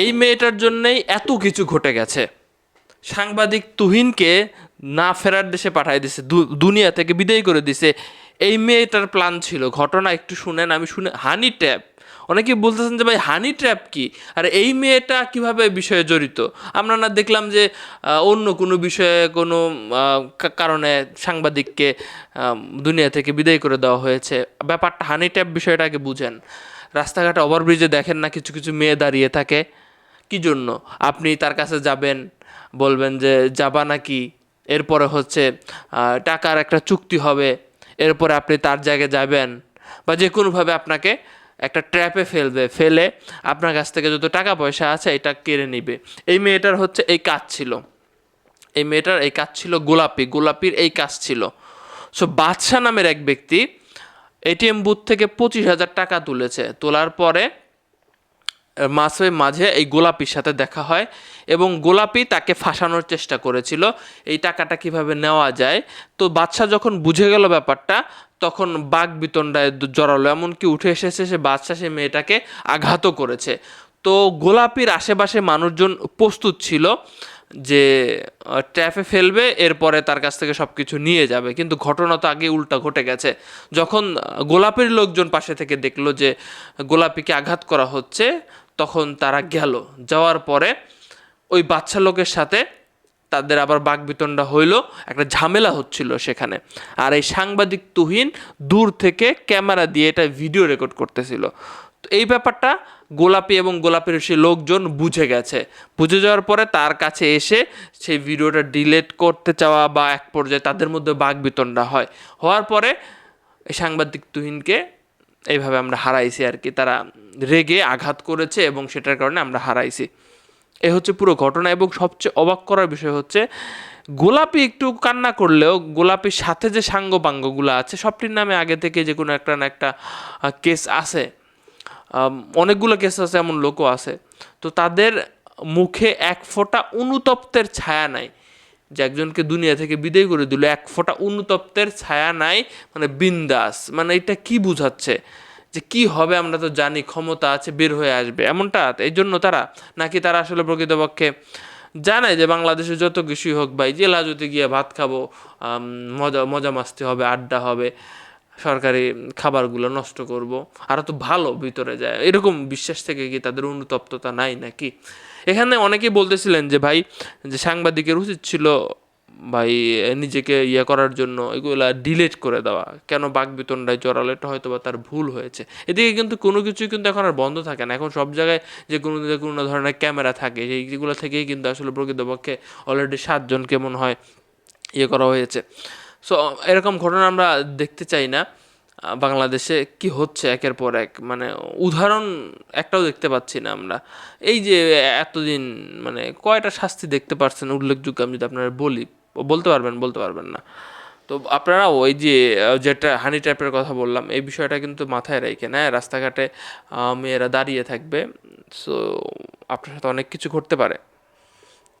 এই মেয়েটার জন্যই এত কিছু ঘটে গেছে। সাংবাদিক তুহিনকে না ফেরার দেশে পাঠাই দিছে দুনিয়া থেকে বিদায় করে দিছে। এই মেয়েটার প্ল্যান ছিল, ঘটনা একটু শুনেন, আমি শুনে হানি ট্যাপ অনেকে বলতেছেন যে, ভাই, হানি ট্র্যাপ কি? আর এই মেয়েটা কীভাবে বিষয়ে জড়িত? আমরা না দেখলাম যে অন্য কোনো বিষয়ে কোনো কারণে সাংবাদিককে দুনিয়া থেকে বিদায় করে দেওয়া হয়েছে। ব্যাপারটা হানি ট্যাপ বিষয়টাকে বুঝেন। রাস্তাঘাটে ওভারব্রিজে দেখেন না, কিছু কিছু মেয়ে দাঁড়িয়ে থাকে। কি জন্য? আপনি তার কাছে যাবেন, বলবেন যে যাবা নাকি? এরপরে হচ্ছে টাকার একটা চুক্তি হবে, এরপরে আপনি তার জায়গায় যাবেন বা যে কোনোভাবে আপনাকে একটা ট্র্যাপে ফেলবে, ফেলে আপনার কাছ থেকে যত টাকা পয়সা আছে এটা কেড়ে নিবে। এই মেয়েটার হচ্ছে এই কাজ ছিল। এই মেয়েটার এই কাজ ছিল গোলাপি, গোলাপির এই কাজ ছিল। সো বাদশাহ নামের এক ব্যক্তি এটিএম বুথ থেকে পঁচিশ হাজার টাকা তুলেছে। তোলার পরে মাসের মাঝে এই গোলাপির সাথে দেখা হয় এবং গোলাপি তাকে ফাঁসানোর চেষ্টা করেছিল। এই টাকাটা কীভাবে নেওয়া যায়? তো বাদশাহ যখন বুঝে গেল ব্যাপারটা, তখন বাঘ বিতণ্ডায় জড়ালো। এমনকি উঠে এসেছে সে বাদশাহ সে মেয়েটাকে আঘাতও করেছে। তো গোলাপির আশেপাশে মানুষজন প্রস্তুত ছিল যে ট্র্যাফে ফেলবে, এরপরে তার কাছ থেকে সব কিছু নিয়ে যাবে। কিন্তু ঘটনা তো আগে উল্টা ঘটে গেছে। যখন গোলাপের লোকজন পাশে থেকে দেখল যে গোলাপিকে আঘাত করা হচ্ছে তখন তারা গেল। যাওয়ার পরে ওই বাচ্চা লোকের সাথে তাদের আবার বাগবিতণ্ডা হইল। একটা ঝামেলা হচ্ছিল সেখানে। আর এই সাংবাদিক তুহিন দূর থেকে ক্যামেরা দিয়ে এটা ভিডিও রেকর্ড করতেছিল। তো এই ব্যাপারটা গোলাপি এবং গোলাপের সে লোকজন বুঝে গেছে। বুঝে যাওয়ার পরে তার কাছে এসে সেই ভিডিওটা ডিলেট করতে চাওয়া বা এক পর্যায়ে তাদের মধ্যে বাগবিতণ্ডা হয়। হওয়ার পরে সাংবাদিক তুহিনকে এইভাবে আমরা হারাইছি আর কি। তারা রেগে আঘাত করেছে এবং সেটার কারণে আমরা হারাইছি। এ হচ্ছে পুরো ঘটনা এবং সবচেয়ে অবাক করার বিষয় হচ্ছে, গোলাপি একটু কান্না করলেও গোলাপির সাথে যে সাঙ্গপাঙ্গগুলো আছে, সবটির নামে আগে থেকে যে কোনো একটা না একটা কেস আছে। অনেকগুলো কেস আছে, এমন লোকও আছে। তো তাদের মুখে এক ফোঁটা অনুতপ্তের ছায়া নাই। যে একজনকে দুনিয়া থেকে বিদায় করে দিল, এক ফোঁটা অনুতপ্তের ছায়া নাই মানে বিন্দাস। মানে এটা কি বুঝাচ্ছে? যে কি হবে আমরা তো জানি, ক্ষমতা আছে, বের হয়ে আসবে। এমনটা? এই জন্য তারা নাকি তারা আসলে প্রকৃতপক্ষে জানে যে বাংলাদেশে যত কিছুই হোক ভাই জেলা যদি গিয়ে ভাত খাব মজা মজা মাস্তি হবে, আড্ডা হবে, সরকারি খাবারগুলো নষ্ট করব আরও তো ভালো ভিতরে যায়। এরকম বিশ্বাস থেকে কি তাদের অনুতপ্ততা নাই নাকি? এখানে অনেকেই বলতেছিলেন যে ভাই, যে সাংবাদিকের উচিত ছিল ভাই নিজেকে ইয়ে করার জন্য এগুলা ডিলেট করে দেওয়া। কেন বাঘ বিতণ্ডায় জড়ালো এটা হয়তো বা তার ভুল হয়েছে। এদিকে কিন্তু কোনো কিছুই কিন্তু এখন আর বন্ধ থাকে না। এখন সব জায়গায় যে কোনো কোনো ধরনের ক্যামেরা থাকে সেইগুলো থেকেই কিন্তু আসলে প্রকৃতপক্ষে অলরেডি সাতজনকে মনে হয় ইয়ে করা হয়েছে। সো এরকম ঘটনা আমরা দেখতে চাই না। বাংলাদেশে কি হচ্ছে একের পর এক? মানে উদাহরণ একটাও দেখতে পাচ্ছি না আমরা। এই যে এতদিন মানে কয়টা শাস্তি দেখতে পারছেন? উল্লেখযোগ্য আমি যদি আপনারা বলি। বলতে পারবেন বলতে পারবেন না। তো আপনারা ওই যে যেটা হানি ট্র্যাপের কথা বললাম, এই বিষয়টা কিন্তু মাথায় রেখে না রাস্তাঘাটে মেয়েরা দাঁড়িয়ে থাকবে। সো আপনার সাথে অনেক কিছু ঘটতে পারে।